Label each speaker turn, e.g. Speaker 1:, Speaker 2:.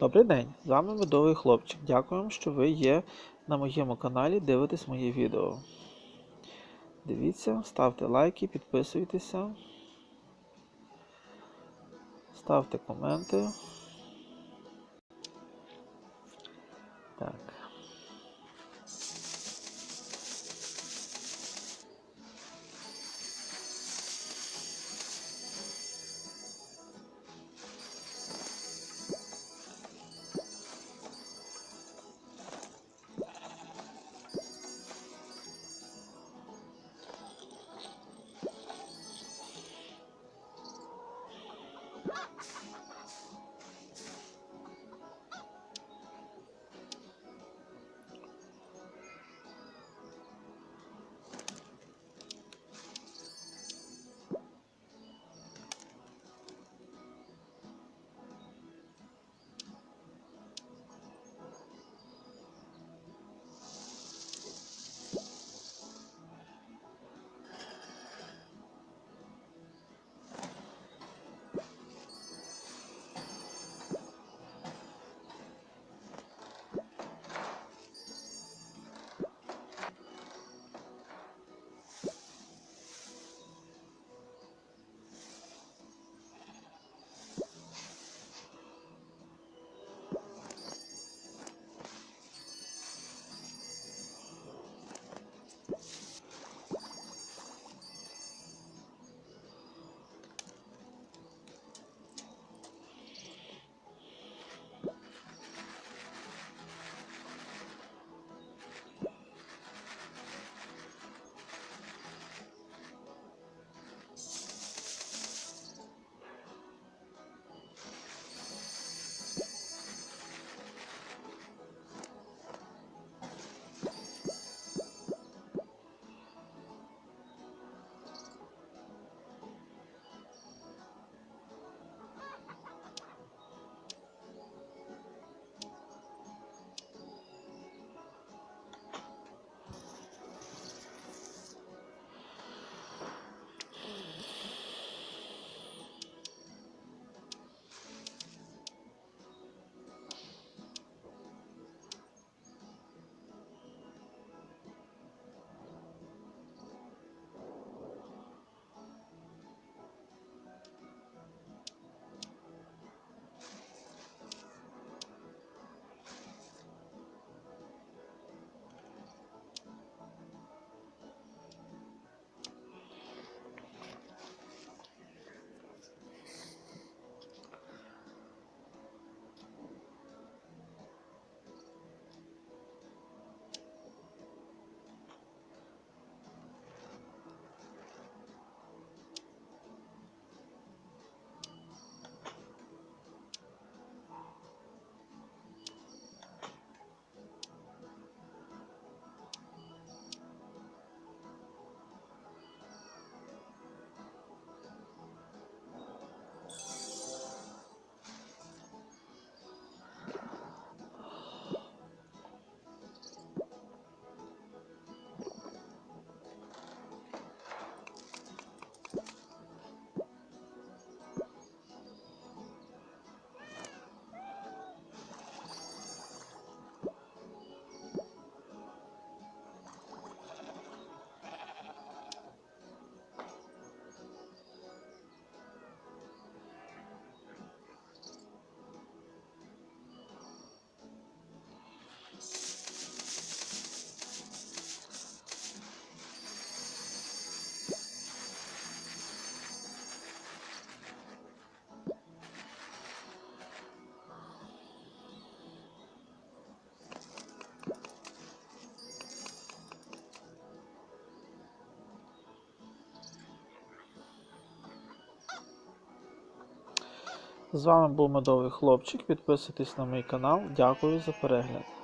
Speaker 1: Добрий день, з вами медовий хлопчик. Дякуємо, що ви є на моєму каналі, дивитесь моє відео. Дивіться, ставте лайки, підписуйтеся, ставте коменти. Так. З вами був медовий хлопчик. Підписуйтесь на мій канал. Дякую за перегляд.